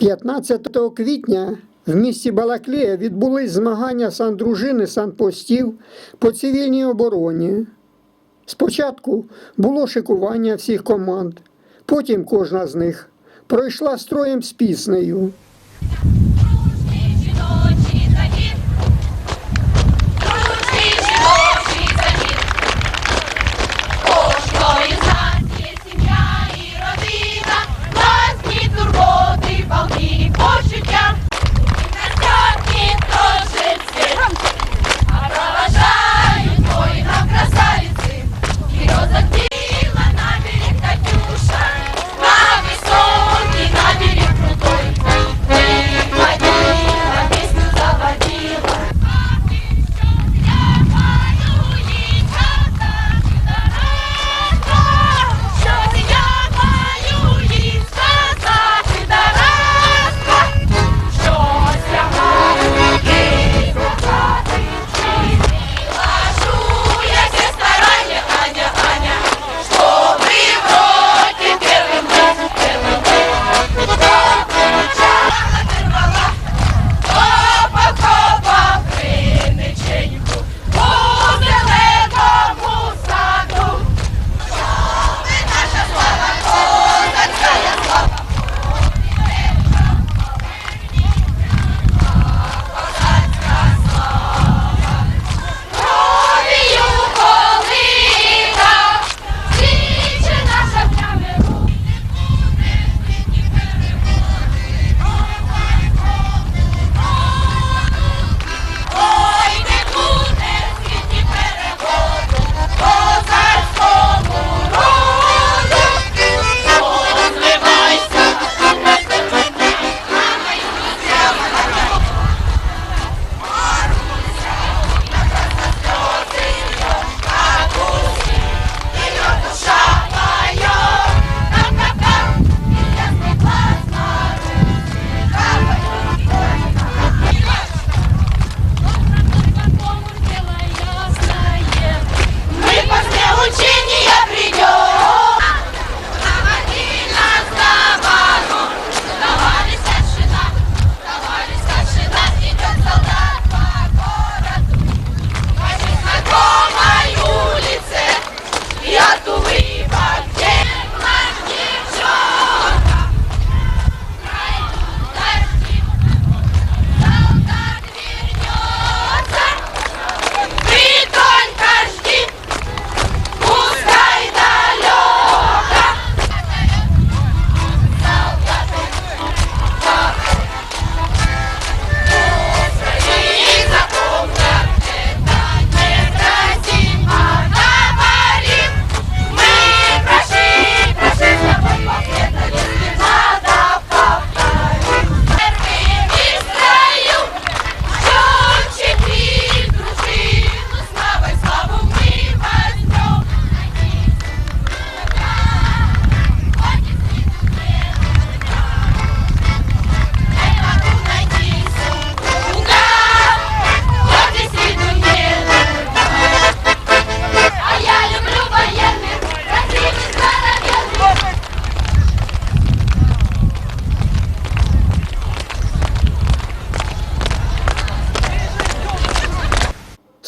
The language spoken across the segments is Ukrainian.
15 квітня в місті Балаклея відбулись змагання сандружини санпостів по цивільній обороні. Спочатку було шикування всіх команд, потім кожна з них пройшла строєм з піснею.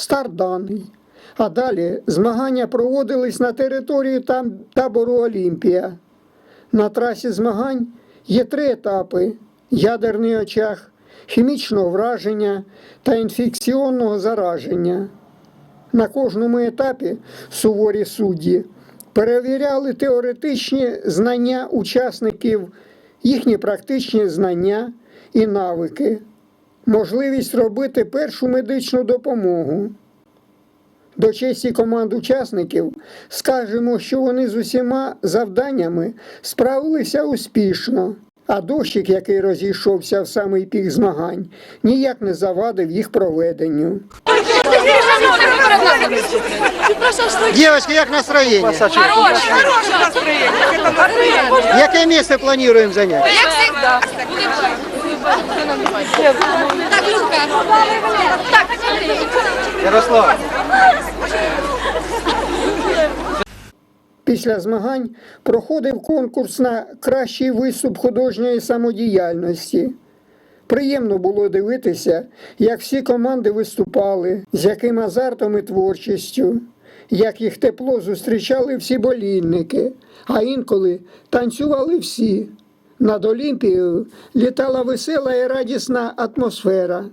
Старт даний. А далі змагання проводились на території там, табору Олімпія. На трасі змагань є три етапи: ядерний очаг, хімічного враження та інфекційного зараження. На кожному етапі суворі судді перевіряли теоретичні знання учасників, їхні практичні знання і навики, можливість робити першу медичну допомогу. До честі команд учасників скажемо, що вони з усіма завданнями справилися успішно, а дощик, який розійшовся в самий пік змагань, ніяк не завадив їх проведенню. Девочки, як настроєння? Яке місце плануємо зайняти? Ярослав, Після змагань проходив конкурс на кращий виступ художньої самодіяльності. Приємно було дивитися, як всі команди виступали, з яким азартом і творчістю, як їх тепло зустрічали всі болільники, а інколи танцювали всі. Над Олімпією літала весела і радісна атмосфера.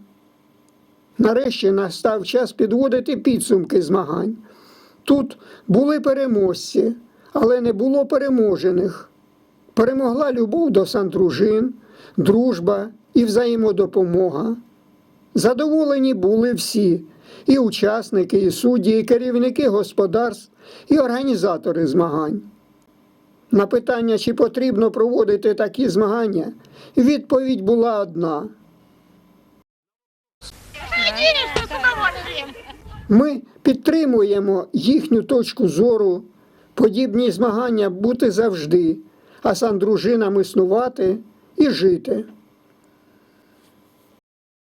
Нарешті настав час підводити підсумки змагань. Тут були переможці, але не було переможених. Перемогла любов до сандружин, дружба і взаємодопомога. Задоволені були всі і учасники, і судді, і керівники господарств, і організатори змагань. На питання, чи потрібно проводити такі змагання, відповідь була одна. Ми підтримуємо їхню точку зору, подібні змагання бути завжди, а сандружинам існувати і жити.